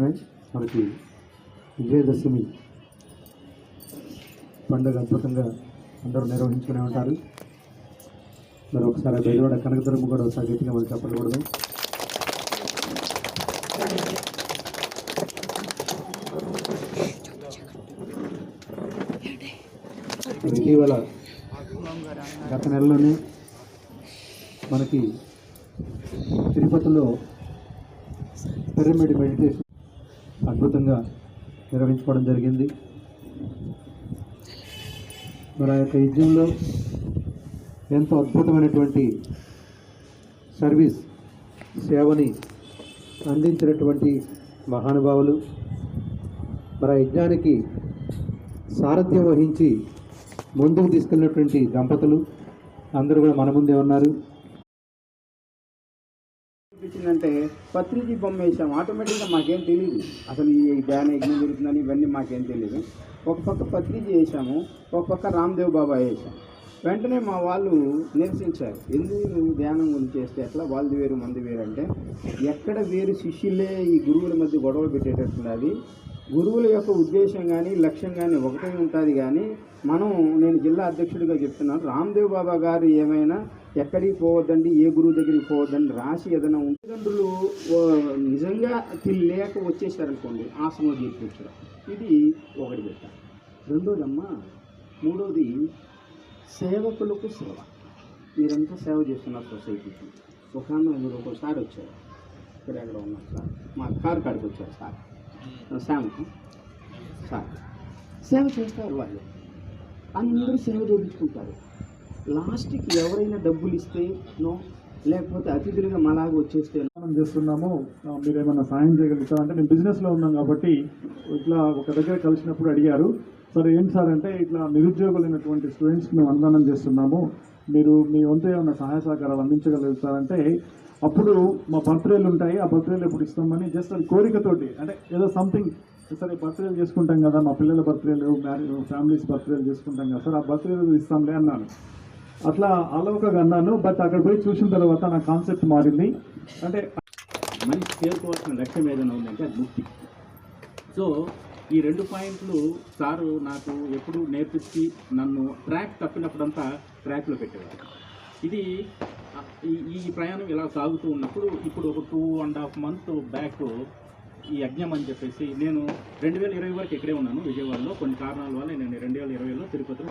Friends మనకి విజయదశమి పండుగ అద్భుతంగా అందరూ నిర్వహించుకునే ఉంటారు. మరి ఒకసారి ఆ బెజవాడ కనకదుర్గం కూడా ఒకసారి గట్టిగా మనం చెప్పకూడదు. ఇటీవల గత నెలలోనే మనకి తిరుపతిలో పిరమిడ్ మెడిటేషన్ అద్భుతంగా నిర్వహించుకోవడం జరిగింది. మరి ఆ యొక్క యజ్ఞంలో ఎంతో అద్భుతమైనటువంటి సర్వీస్ సేవని అందించినటువంటి మహానుభావులు మరి ఆ యజ్ఞానికి సారథ్యం వహించి ముందుకు తీసుకెళ్ళినటువంటి దంపతులు అందరూ కూడా మన ముందే ఉన్నారు. అనిపించిందంటే పత్రిజీ బొమ్మ వేసాం ఆటోమేటిక్గా మాకేం తెలియదు అసలు ఈ ధ్యాన యజ్ఞం జరుగుతుందని ఇవన్నీ మాకేం తెలియదు ఒక పక్క పత్రిజీ వేసాము ఒక పక్క రామ్దేవ్ బాబా వేసాం వెంటనే మా వాళ్ళు నిరసించారు. ఎందుకు నువ్వు ధ్యానం గురించి చేస్తే ఎట్లా? వాళ్ళది వేరు మంది వేరు అంటే ఎక్కడ వేరు శిష్యులే ఈ గురువుల మధ్య గొడవలు పెట్టేటట్టున్నది గురువుల యొక్క ఉద్దేశం కానీ లక్ష్యం కానీ ఒకటే ఉంటుంది కానీ మనం నేను జిల్లా అధ్యక్షుడిగా చెప్తున్నాను. రామ్దేవ్ బాబా గారు ఏమైనా ఎక్కడికి పోవద్దండి? ఏ గురువు దగ్గరికి పోవద్దండి? రాసి ఏదైనా ఉంటే తల్లిదండ్రులు నిజంగా లేక వచ్చేసారనుకోండి ఆసనం చేర్పించడం ఇది ఒకటి పెట్ట. రెండోది అమ్మ మూడోది సేవకులకు సేవ. మీరంతా సేవ చేస్తున్నారు సొసైటీకి. ఒక మీరు ఒకసారి వచ్చారు. ఇక్కడ ఎక్కడ ఉన్నారు సార్? మా కారు కాడికి వచ్చారు సార్. శాంకు సార్. సేవ చేస్తారు వాళ్ళు. అందరూ సేవ చేయించుకుంటారు. లాస్ట్కి ఎవరైనా డబ్బులు ఇస్తేనో లేకపోతే అతిథులుగా మలాగా వచ్చేస్తే మనం చేస్తున్నాము. మీరు ఏమైనా సాయం చేయగలుగుతారా? అంటే నేను బిజినెస్లో ఉన్నాం కాబట్టి ఇట్లా ఒక దగ్గర కలిసినప్పుడు అడిగారు. సరే ఏం సార్ అంటే ఇట్లా నిరుద్యోగులైనటువంటి స్టూడెంట్స్కి మేము అనుదానం చేస్తున్నాము. మీరు మీ వంతు ఏమైనా సహాయ సహకారాలు అందించగలుగుతారంటే అప్పుడు మా బర్త్డేలు ఉంటాయి. ఆ బర్త్డేలు ఎప్పుడు ఇస్తామని జస్ట్ అది కోరికతోటి అంటే ఏదో సంథింగ్ సరే బర్త్డేలు చేసుకుంటాం కదా మా పిల్లల బర్త్డేలు మ్యారేజ్ ఫ్యామిలీస్ బర్త్డేలు చేసుకుంటాం కదా సార్ ఆ బర్త్డేలు ఇస్తాంలే అన్నాను. అట్లా అలవకగా అన్నాను బట్ అక్కడ పోయి చూసిన తర్వాత నా కాన్సెప్ట్ మారింది. అంటే మనిషి చేరుకోవాల్సిన లక్ష్యం ఏదైనా ఉందంటే అది ముక్తి. సో ఈ రెండు పాయింట్లు సారు నాకు ఎప్పుడు నేర్పించి నన్ను ట్రాక్ తప్పినప్పుడంతా ట్రాక్లో పెట్టేవారు. ఇది ఈ ఈ ప్రయాణం ఇలా సాగుతూ ఉన్నప్పుడు ఇప్పుడు ఒక two and half month back ఈ యజ్ఞం అని చెప్పేసి నేను రెండు వేల ఇరవై వరకు ఇక్కడే ఉన్నాను విజయవాడలో. కొన్ని కారణాల వల్ల నేను రెండు వేల ఇరవైలో తిరుపతిలో